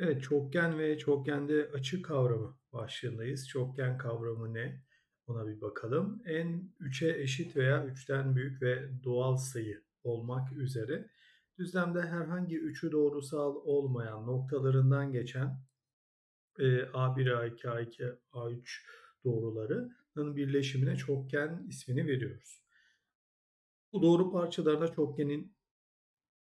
Evet, çokgen ve çokgende açı kavramı başlığındayız. Çokgen kavramı ne? Ona bir bakalım. En 3'e eşit veya 3'ten büyük ve doğal sayı olmak üzere düzlemde herhangi üçü doğrusal olmayan noktalarından geçen e, A1, A2, A2, A3 doğrularının birleşimine çokgen ismini veriyoruz. Bu doğru parçalarına çokgenin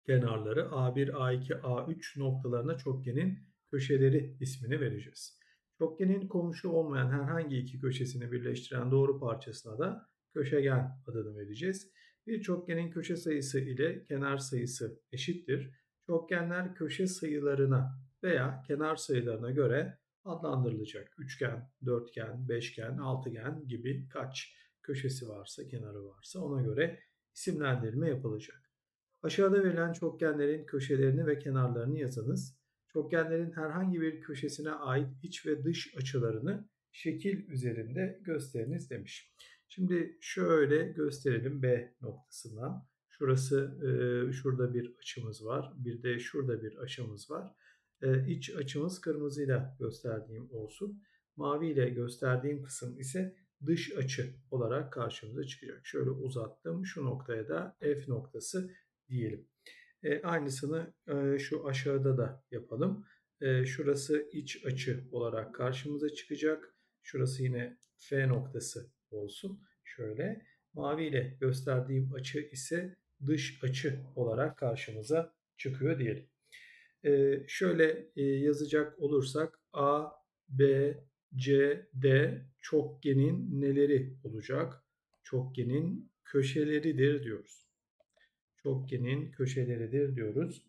kenarları A1, A2, A3 noktalarına çokgenin köşeleri ismini vereceğiz. Çokgenin komşu olmayan herhangi iki köşesini birleştiren doğru parçasına da köşegen adını vereceğiz. Bir çokgenin köşe sayısı ile kenar sayısı eşittir. Çokgenler köşe sayılarına veya kenar sayılarına göre adlandırılacak. Üçgen, dörtgen, beşgen, altıgen gibi kaç köşesi varsa, kenarı varsa ona göre isimlendirme yapılacak. Aşağıda verilen çokgenlerin köşelerini ve kenarlarını yazınız. Çokgenlerin herhangi bir köşesine ait iç ve dış açılarını şekil üzerinde gösteriniz demiş. Şimdi şöyle gösterelim B noktasından. Şurası şurada bir açımız var. Bir de şurada bir açımız var. İç açımız kırmızıyla gösterdiğim olsun. Mavi ile gösterdiğim kısım ise dış açı olarak karşımıza çıkacak. Şöyle uzattım. Şu noktaya da F noktası diyelim. E, aynısını e, şu aşağıda da yapalım. E, şurası iç açı olarak karşımıza çıkacak. Şurası yine F noktası olsun. Şöyle mavi ile gösterdiğim açı ise dış açı olarak karşımıza çıkıyor diyelim. E, şöyle e, yazacak olursak A, B, C, D çokgenin neleri olacak? Çokgenin köşeleridir diyoruz çokgenin köşeleridir diyoruz.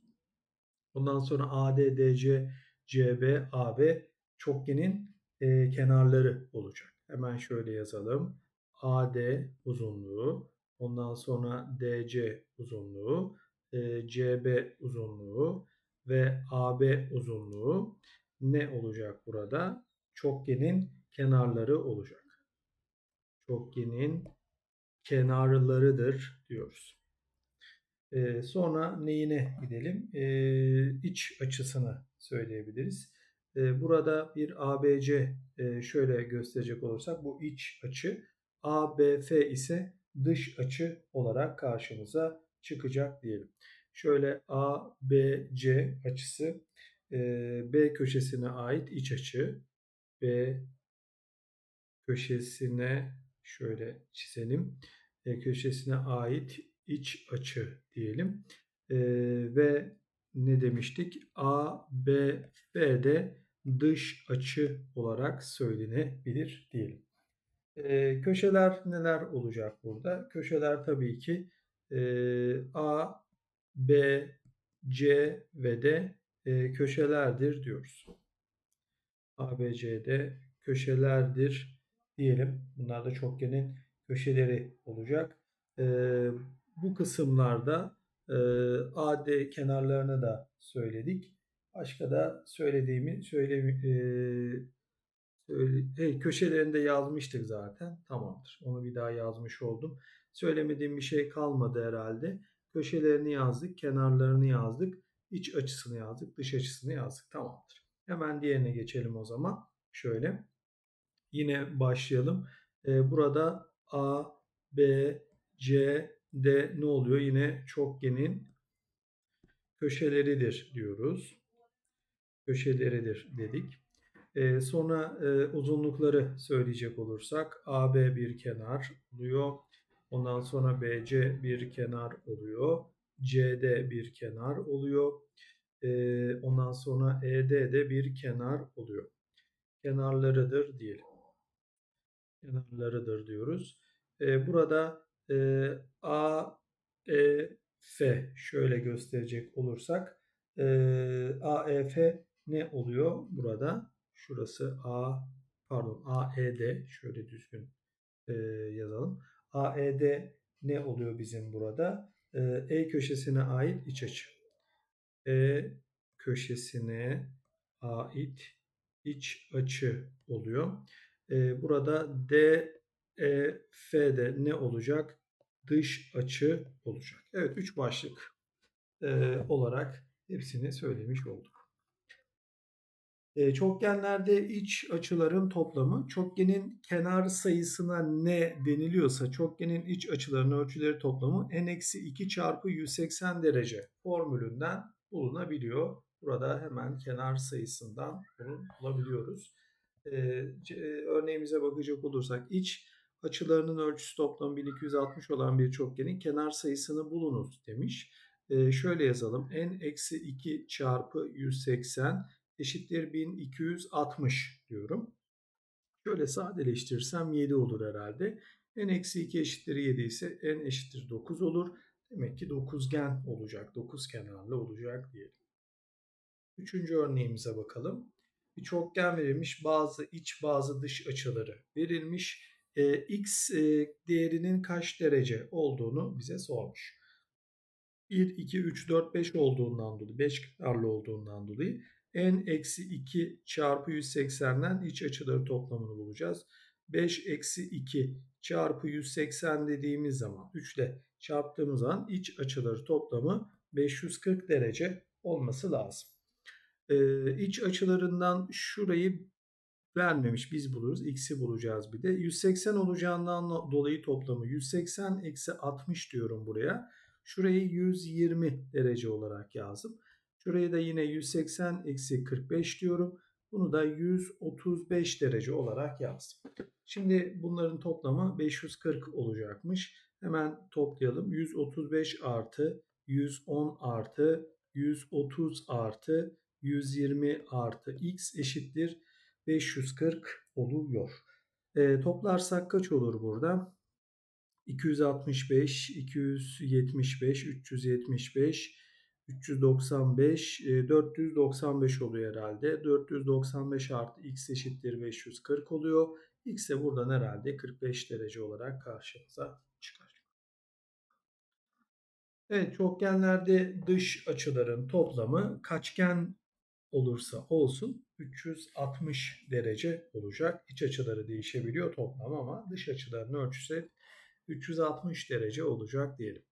Bundan sonra AD, DC, CB, AB çokgenin e, kenarları olacak. Hemen şöyle yazalım. AD uzunluğu, ondan sonra DC uzunluğu, e, CB uzunluğu ve AB uzunluğu ne olacak burada? Çokgenin kenarları olacak. Çokgenin kenarlarıdır diyoruz. E, sonra neyine gidelim? E, iç açısını söyleyebiliriz. E, burada bir ABC e, şöyle gösterecek olursak bu iç açı. ABF ise dış açı olarak karşımıza çıkacak diyelim. Şöyle ABC açısı e, B köşesine ait iç açı. B köşesine şöyle çizelim. E, köşesine ait iç açı diyelim. E, ve ne demiştik? A, B, B de dış açı olarak söylenebilir diyelim. E, köşeler neler olacak burada? Köşeler tabii ki e, A, B, C ve D e, köşelerdir diyoruz. A, B, C, D köşelerdir diyelim. Bunlar da çokgenin köşeleri olacak. E, bu kısımlarda e, AD kenarlarını da söyledik. Başka da söylediğimi söyle, e, söyle hey, köşelerinde yazmıştık zaten. Tamamdır. Onu bir daha yazmış oldum. Söylemediğim bir şey kalmadı herhalde. Köşelerini yazdık, kenarlarını yazdık, iç açısını yazdık, dış açısını yazdık. Tamamdır. Hemen diğerine geçelim o zaman. Şöyle. Yine başlayalım. Ee, burada A, B, C, de ne oluyor? Yine çokgenin köşeleridir diyoruz. Köşeleridir dedik. Ee, sonra e, uzunlukları söyleyecek olursak AB bir kenar oluyor. Ondan sonra BC bir kenar oluyor. CD bir kenar oluyor. Ee, ondan sonra ED de bir kenar oluyor. Kenarlarıdır diyelim. Kenarlarıdır diyoruz. Ee, burada e, A, E, F şöyle gösterecek olursak e, A, E, F ne oluyor burada? Şurası A, pardon A, E, D şöyle düzgün e, yazalım. A, E, D ne oluyor bizim burada? E, e köşesine ait iç açı. E köşesine ait iç açı oluyor. E, burada D, E, F'de ne olacak? Dış açı olacak. Evet 3 başlık e, olarak hepsini söylemiş olduk. Eee, çokgenlerde iç açıların toplamı çokgenin kenar sayısına ne deniliyorsa çokgenin iç açılarının ölçüleri toplamı n-2 çarpı 180 derece formülünden bulunabiliyor. Burada hemen kenar sayısından bunu bulabiliyoruz. Eee, örneğimize bakacak olursak iç açılarının ölçüsü toplamı 1260 olan bir çokgenin kenar sayısını bulunuz demiş. Eee, şöyle yazalım n-2 çarpı 180 eşittir 1260 diyorum. Şöyle sadeleştirirsem 7 olur herhalde. n-2 eşittir 7 ise n eşittir 9 olur. Demek ki dokuzgen olacak. Dokuz kenarlı olacak diyelim. Üçüncü örneğimize bakalım. Bir çokgen verilmiş. Bazı iç bazı dış açıları verilmiş. E, x e, değerinin kaç derece olduğunu bize sormuş. 1, 2, 3, 4, 5 olduğundan dolayı, 5 kenarlı olduğundan dolayı n eksi 2 çarpı 180'den iç açıları toplamını bulacağız. 5 eksi 2 çarpı 180 dediğimiz zaman 3 ile çarptığımız zaman iç açıları toplamı 540 derece olması lazım. Ee, iç açılarından şurayı vermemiş biz buluruz. X'i bulacağız bir de. 180 olacağından dolayı toplamı 180 eksi 60 diyorum buraya. Şurayı 120 derece olarak yazdım. Şuraya da yine 180 eksi 45 diyorum. Bunu da 135 derece olarak yazdım. Şimdi bunların toplamı 540 olacakmış. Hemen toplayalım. 135 artı 110 artı 130 artı 120 artı x eşittir 540 oluyor. E, toplarsak kaç olur burada? 265, 275, 375, 395, 495 oluyor herhalde. 495 artı x eşittir 540 oluyor. X de buradan herhalde 45 derece olarak karşımıza çıkar. Evet çokgenlerde dış açıların toplamı kaçgen olursa olsun 360 derece olacak. İç açıları değişebiliyor toplam ama dış açıların ölçüsü 360 derece olacak diyelim.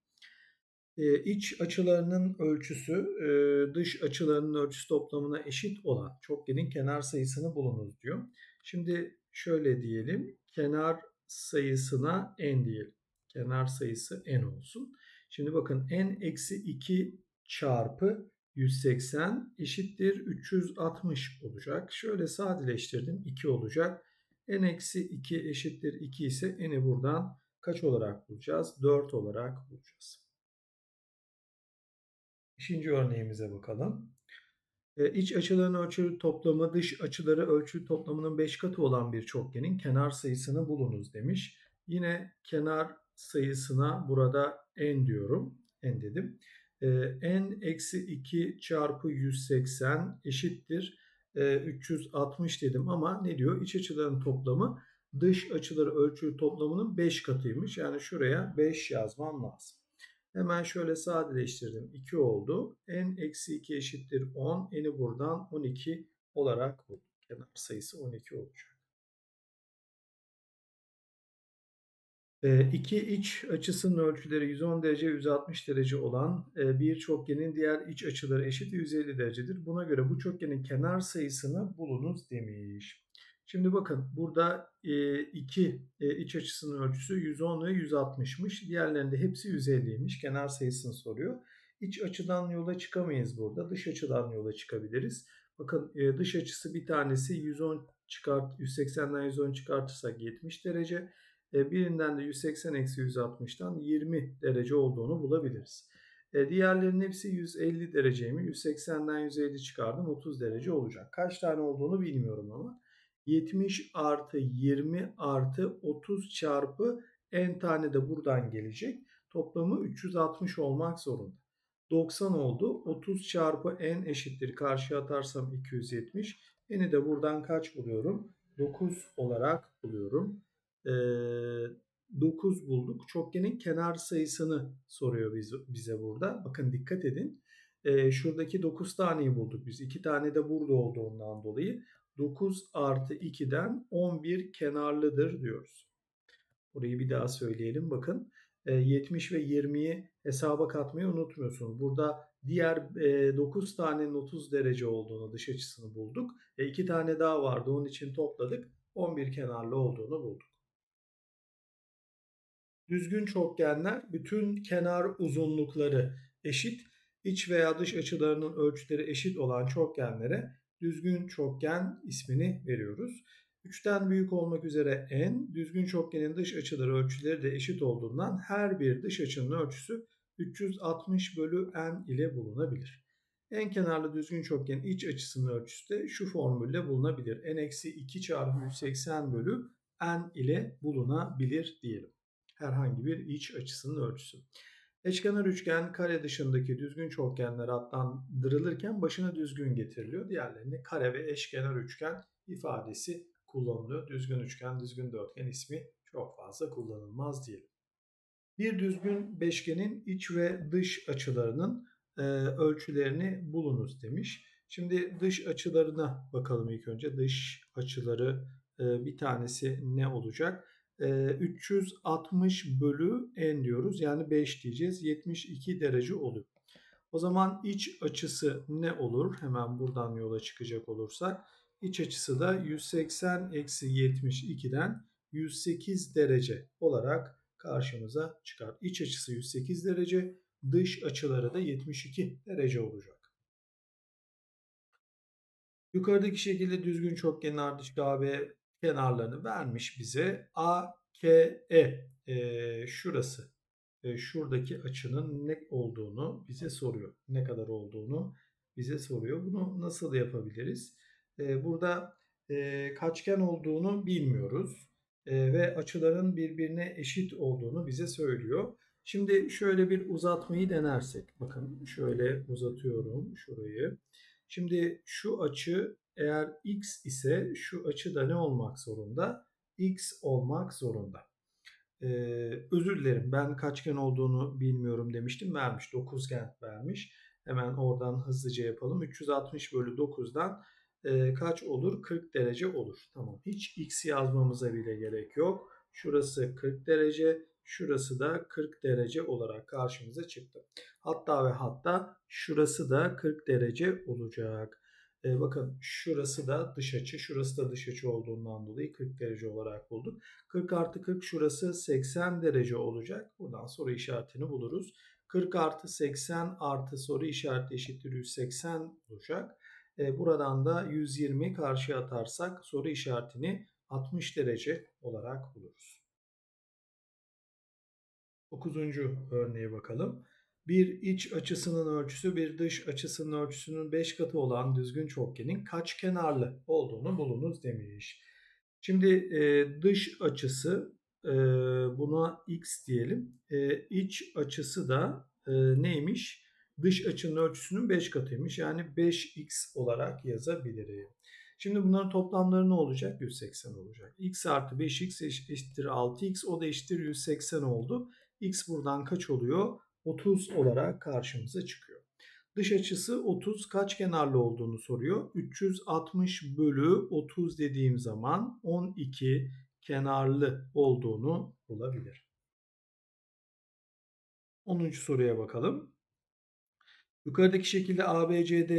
Ee, iç açılarının ölçüsü e, dış açılarının ölçüsü toplamına eşit olan çokgenin kenar sayısını bulunuz diyor. Şimdi şöyle diyelim kenar sayısına n diyelim. Kenar sayısı n olsun. Şimdi bakın n eksi 2 çarpı 180 eşittir 360 olacak. Şöyle sadeleştirdim 2 olacak. n eksi 2 eşittir 2 ise n'i buradan kaç olarak bulacağız? 4 olarak bulacağız. İkinci örneğimize bakalım. E, iç açıların ölçülü toplamı dış açıları ölçülü toplamının 5 katı olan bir çokgenin kenar sayısını bulunuz demiş. Yine kenar sayısına burada n diyorum. n dedim. E, n eksi 2 çarpı 180 eşittir e, 360 dedim ama ne diyor? İç açıların toplamı dış açıları ölçülü toplamının 5 katıymış. Yani şuraya 5 yazmam lazım. Hemen şöyle sadeleştirdim. 2 oldu. n eksi 2 eşittir 10. n'i buradan 12 olarak buldum. Kenar sayısı 12 olacak. İki iç açısının ölçüleri 110 derece 160 derece olan bir çokgenin diğer iç açıları eşit 150 derecedir. Buna göre bu çokgenin kenar sayısını bulunuz demiş. Şimdi bakın burada iki iç açısının ölçüsü 110 ve 160'mış. Diğerlerinde hepsi 150'ymiş. Kenar sayısını soruyor. İç açıdan yola çıkamayız burada. Dış açıdan yola çıkabiliriz. Bakın dış açısı bir tanesi 110 çıkart 180'den 110 çıkartırsak 70 derece. Birinden de 180 eksi 160'tan 20 derece olduğunu bulabiliriz. diğerlerinin hepsi 150 dereceymiş. 180'den 150 çıkardım 30 derece olacak. Kaç tane olduğunu bilmiyorum ama. 70 artı 20 artı 30 çarpı n tane de buradan gelecek. Toplamı 360 olmak zorunda. 90 oldu. 30 çarpı n eşittir. Karşıya atarsam 270. N'i de buradan kaç buluyorum? 9 olarak buluyorum. Ee, 9 bulduk. Çokgenin kenar sayısını soruyor bize burada. Bakın dikkat edin. Ee, şuradaki 9 taneyi bulduk biz. 2 tane de burada olduğundan dolayı 9 artı 2'den 11 kenarlıdır diyoruz. Burayı bir daha söyleyelim bakın. e, 70 ve 20'yi hesaba katmayı unutmuyorsunuz. Burada diğer e, 9 tanenin 30 derece olduğunu dış açısını bulduk. E, 2 tane daha vardı onun için topladık. 11 kenarlı olduğunu bulduk. Düzgün çokgenler bütün kenar uzunlukları eşit, iç veya dış açılarının ölçüleri eşit olan çokgenlere düzgün çokgen ismini veriyoruz. 3'ten büyük olmak üzere n, düzgün çokgenin dış açıları ölçüleri de eşit olduğundan her bir dış açının ölçüsü 360 bölü n ile bulunabilir. En kenarlı düzgün çokgenin iç açısının ölçüsü de şu formülle bulunabilir. n-2 çarpı 180 bölü n ile bulunabilir diyelim. Herhangi bir iç açısının ölçüsü. Eşkenar üçgen kare dışındaki düzgün çokgenler adlandırılırken başına düzgün getiriliyor. Diğerlerinde kare ve eşkenar üçgen ifadesi kullanılıyor. Düzgün üçgen, düzgün dörtgen ismi çok fazla kullanılmaz diyelim. Bir düzgün beşgenin iç ve dış açılarının e, ölçülerini bulunuz demiş. Şimdi dış açılarına bakalım ilk önce. Dış açıları e, bir tanesi ne olacak? E, 360 bölü n diyoruz. Yani 5 diyeceğiz. 72 derece oluyor. O zaman iç açısı ne olur? Hemen buradan yola çıkacak olursak. İç açısı da 180 eksi 72'den 108 derece olarak karşımıza çıkar. İç açısı 108 derece, dış açıları da 72 derece olacak. Yukarıdaki şekilde düzgün çokgenin ardışık AB kenarlarını vermiş bize. A, K, E e şurası. E, şuradaki açının ne olduğunu bize soruyor. Ne kadar olduğunu bize soruyor. Bunu nasıl yapabiliriz? E, burada e, kaçgen olduğunu bilmiyoruz e, ve açıların birbirine eşit olduğunu bize söylüyor. Şimdi şöyle bir uzatmayı denersek. Bakın şöyle uzatıyorum şurayı. Şimdi şu açı eğer x ise şu açı da ne olmak zorunda? x olmak zorunda. Ee, özür dilerim ben kaçgen olduğunu bilmiyorum demiştim. Vermiş dokuzgen vermiş. Hemen oradan hızlıca yapalım. 360 bölü 9'dan e, kaç olur? 40 derece olur. Tamam. Hiç x yazmamıza bile gerek yok. Şurası 40 derece, şurası da 40 derece olarak karşımıza çıktı. Hatta ve hatta şurası da 40 derece olacak. E, bakın şurası da dış açı, şurası da dış açı olduğundan dolayı 40 derece olarak bulduk. 40 artı 40 şurası 80 derece olacak. Buradan soru işaretini buluruz. 40 artı 80 artı soru işareti eşittir 180 olacak. E, buradan da 120 karşıya atarsak soru işaretini 60 derece olarak buluruz. 9. örneğe bakalım. Bir iç açısının ölçüsü bir dış açısının ölçüsünün 5 katı olan düzgün çokgenin kaç kenarlı olduğunu bulunuz demiş. Şimdi e, dış açısı e, buna x diyelim. E, iç açısı da e, neymiş? dış açının ölçüsünün 5 katıymış. Yani 5x olarak yazabilirim. Şimdi bunların toplamları ne olacak? 180 olacak. x artı 5x eşittir 6x. O da eşittir 180 oldu. X buradan kaç oluyor? 30 olarak karşımıza çıkıyor. Dış açısı 30 kaç kenarlı olduğunu soruyor. 360 bölü 30 dediğim zaman 12 kenarlı olduğunu bulabilir. 10. soruya bakalım. Yukarıdaki şekilde ABCD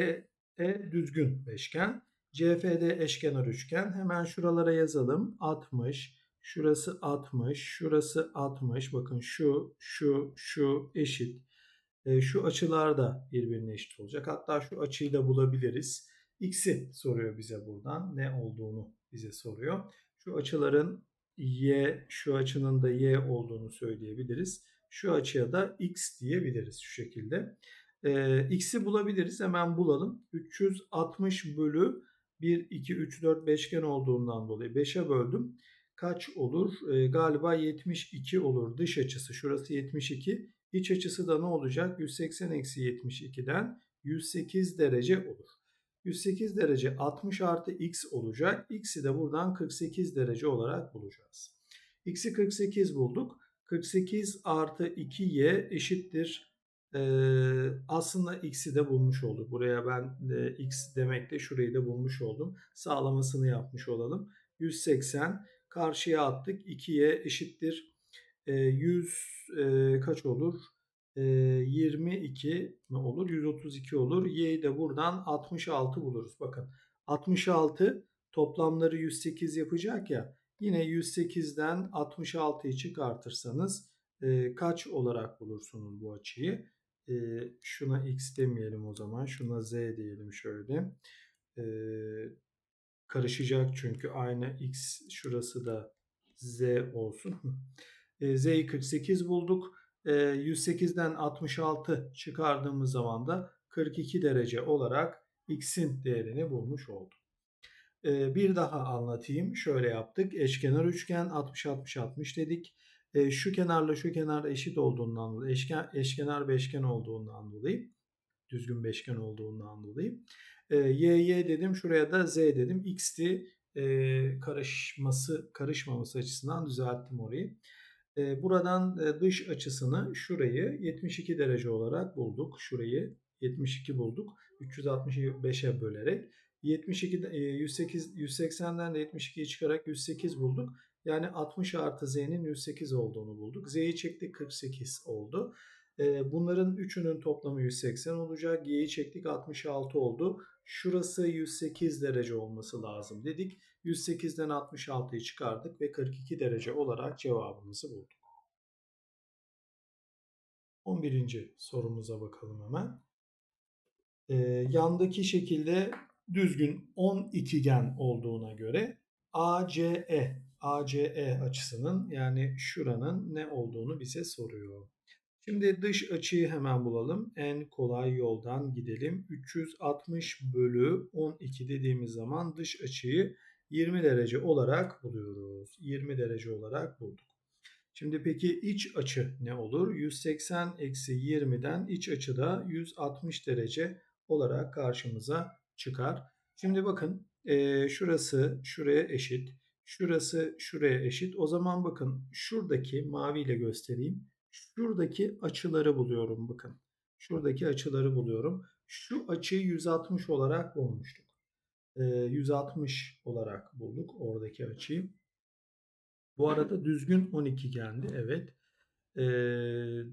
e düzgün beşgen. CFD eşkenar üçgen. Hemen şuralara yazalım. 60, şurası 60, şurası 60. Bakın şu, şu, şu eşit. E, şu açılar da birbirine eşit olacak. Hatta şu açıyı da bulabiliriz. X'i soruyor bize buradan. Ne olduğunu bize soruyor. Şu açıların Y, şu açının da Y olduğunu söyleyebiliriz. Şu açıya da X diyebiliriz şu şekilde. E, x'i bulabiliriz. Hemen bulalım. 360 bölü 1, 2, 3, 4 beşgen olduğundan dolayı 5'e böldüm. Kaç olur? E, galiba 72 olur dış açısı. Şurası 72. İç açısı da ne olacak? 180 eksi 72'den 108 derece olur. 108 derece 60 artı x olacak. X'i de buradan 48 derece olarak bulacağız. X'i 48 bulduk. 48 artı 2y eşittir ee, aslında x'i de bulmuş olduk. Buraya ben e, x demekle şurayı da bulmuş oldum. Sağlamasını yapmış olalım. 180 karşıya attık. 2'ye eşittir. E, 100 e, kaç olur? E, 22 mi olur? 132 olur. Y'yi de buradan 66 buluruz. Bakın 66 toplamları 108 yapacak ya. Yine 108'den 66'yı çıkartırsanız kaç olarak bulursunuz bu açıyı? Şuna x demeyelim o zaman. Şuna z diyelim şöyle. Karışacak çünkü aynı x şurası da z olsun. E, z'yi 48 bulduk. E, 108'den 66 çıkardığımız zaman da 42 derece olarak x'in değerini bulmuş olduk. E, bir daha anlatayım. Şöyle yaptık. Eşkenar üçgen 60-60-60 dedik. E, şu kenarla şu kenar eşit olduğundan dolayı, eşken, eşkenar beşgen olduğundan dolayı, düzgün beşgen olduğundan dolayı e, y, y dedim. Şuraya da z dedim. x'ti e, karışması, karışmaması açısından düzelttim orayı. E, buradan e, dış açısını şurayı 72 derece olarak bulduk. Şurayı 72 bulduk. 365'e bölerek. 72 108 180'den de 72'yi çıkarak 108 bulduk. Yani 60 artı z'nin 108 olduğunu bulduk. z'yi çektik 48 oldu. Bunların üçünün toplamı 180 olacak. Y'yi çektik 66 oldu. Şurası 108 derece olması lazım dedik. 108'den 66'yı çıkardık ve 42 derece olarak cevabımızı bulduk. 11. sorumuza bakalım hemen. Ee, yandaki şekilde düzgün 10 ikigen olduğuna göre ACE, ACE açısının yani şuranın ne olduğunu bize soruyor. Şimdi dış açıyı hemen bulalım. En kolay yoldan gidelim. 360 bölü 12 dediğimiz zaman dış açıyı 20 derece olarak buluyoruz. 20 derece olarak bulduk. Şimdi peki iç açı ne olur? 180 eksi 20'den iç açı da 160 derece olarak karşımıza çıkar. Şimdi bakın e, şurası şuraya eşit. Şurası şuraya eşit. O zaman bakın şuradaki maviyle göstereyim. Şuradaki açıları buluyorum bakın. Şuradaki açıları buluyorum. Şu açıyı 160 olarak bulmuştuk. E, 160 olarak bulduk oradaki açıyı. Bu arada düzgün 12 geldi. Evet. Ee,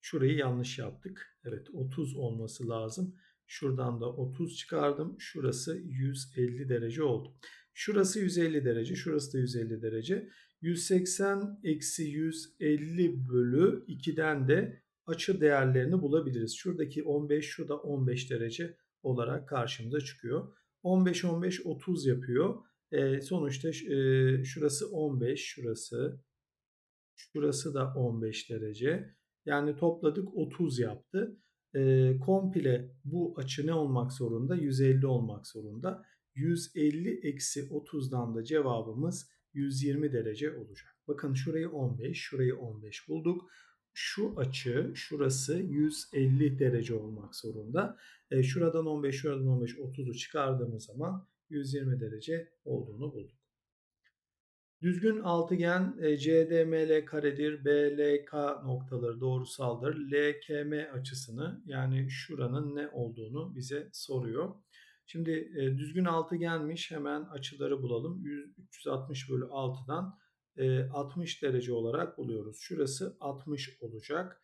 şurayı yanlış yaptık. Evet 30 olması lazım. Şuradan da 30 çıkardım. Şurası 150 derece oldu. Şurası 150 derece. Şurası da 150 derece. 180 eksi 150 bölü 2'den de açı değerlerini bulabiliriz. Şuradaki 15 şurada 15 derece olarak karşımıza çıkıyor. 15 15 30 yapıyor. E, sonuçta e, şurası 15 şurası şurası da 15 derece. Yani topladık 30 yaptı. E, komple bu açı ne olmak zorunda? 150 olmak zorunda. 150 eksi 30'dan da cevabımız 120 derece olacak. Bakın şurayı 15, şurayı 15 bulduk. Şu açı, şurası 150 derece olmak zorunda. E, şuradan 15, şuradan 15, 30'u çıkardığımız zaman 120 derece olduğunu bulduk. Düzgün altıgen e, CDML karedir. BLK noktaları doğrusaldır. LKM açısını yani şuranın ne olduğunu bize soruyor. Şimdi e, düzgün altıgenmiş hemen açıları bulalım. 360 bölü 6'dan 60 e, derece olarak buluyoruz. Şurası 60 olacak.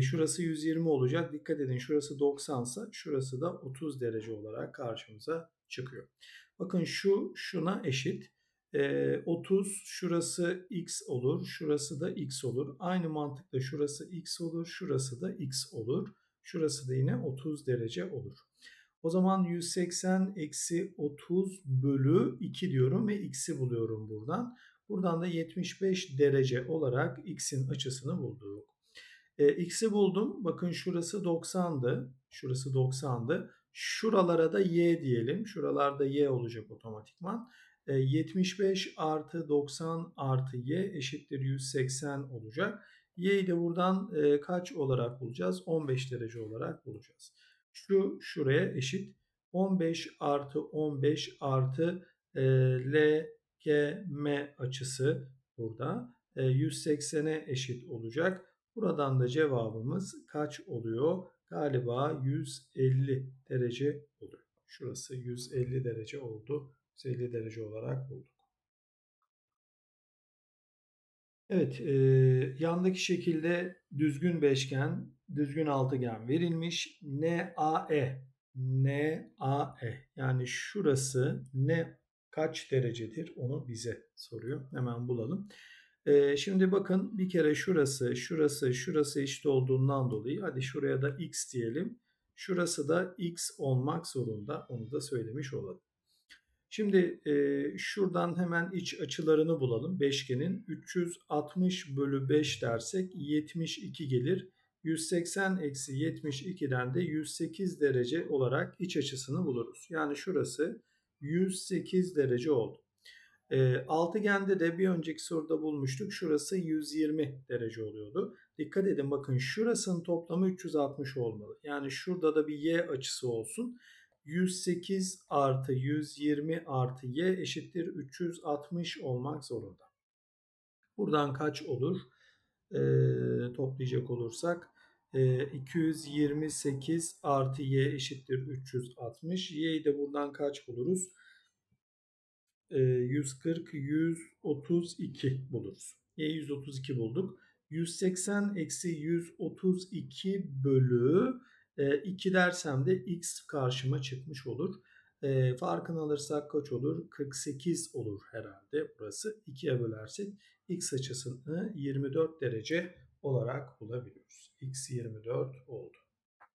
Şurası 120 olacak. Dikkat edin şurası 90 ise şurası da 30 derece olarak karşımıza çıkıyor. Bakın şu şuna eşit. 30 şurası x olur. Şurası da x olur. Aynı mantıkla şurası x olur. Şurası da x olur. Şurası da yine 30 derece olur. O zaman 180 eksi 30 bölü 2 diyorum ve x'i buluyorum buradan. Buradan da 75 derece olarak x'in açısını bulduk. E, x'i buldum. Bakın şurası 90'dı. Şurası 90'dı. Şuralara da y diyelim. Şuralarda y olacak otomatikman. 75 e, artı 90 artı y eşittir 180 olacak. Y'yi de buradan e, kaç olarak bulacağız? 15 derece olarak bulacağız. Şu şuraya eşit. 15 artı 15 artı e, L, K, M açısı burada. 180'e eşit olacak. Buradan da cevabımız kaç oluyor? Galiba 150 derece oluyor. Şurası 150 derece oldu. 150 derece olarak bulduk. Evet, eee, yandaki şekilde düzgün beşgen, düzgün altıgen verilmiş. NAE, NAE yani şurası ne kaç derecedir onu bize soruyor. Hemen bulalım. Eee, şimdi bakın bir kere şurası, şurası, şurası eşit olduğundan dolayı hadi şuraya da x diyelim. Şurası da x olmak zorunda. Onu da söylemiş olalım. Şimdi e, şuradan hemen iç açılarını bulalım. Beşgenin 360 bölü 5 dersek 72 gelir. 180 eksi 72'den de 108 derece olarak iç açısını buluruz. Yani şurası 108 derece oldu. E, altıgende de bir önceki soruda bulmuştuk. Şurası 120 derece oluyordu. Dikkat edin bakın şurasının toplamı 360 olmalı. Yani şurada da bir y açısı olsun. 108 artı 120 artı y eşittir 360 olmak zorunda. Buradan kaç olur? Ee, toplayacak olursak e, 228 artı y eşittir 360. Y'yi de buradan kaç buluruz? E, 140, 132 buluruz. Y 132 bulduk. 180 eksi 132 bölü 2 dersem de x karşıma çıkmış olur. E, farkını alırsak kaç olur? 48 olur herhalde burası. 2'ye bölersek x açısını 24 derece olarak bulabiliyoruz. x 24 oldu.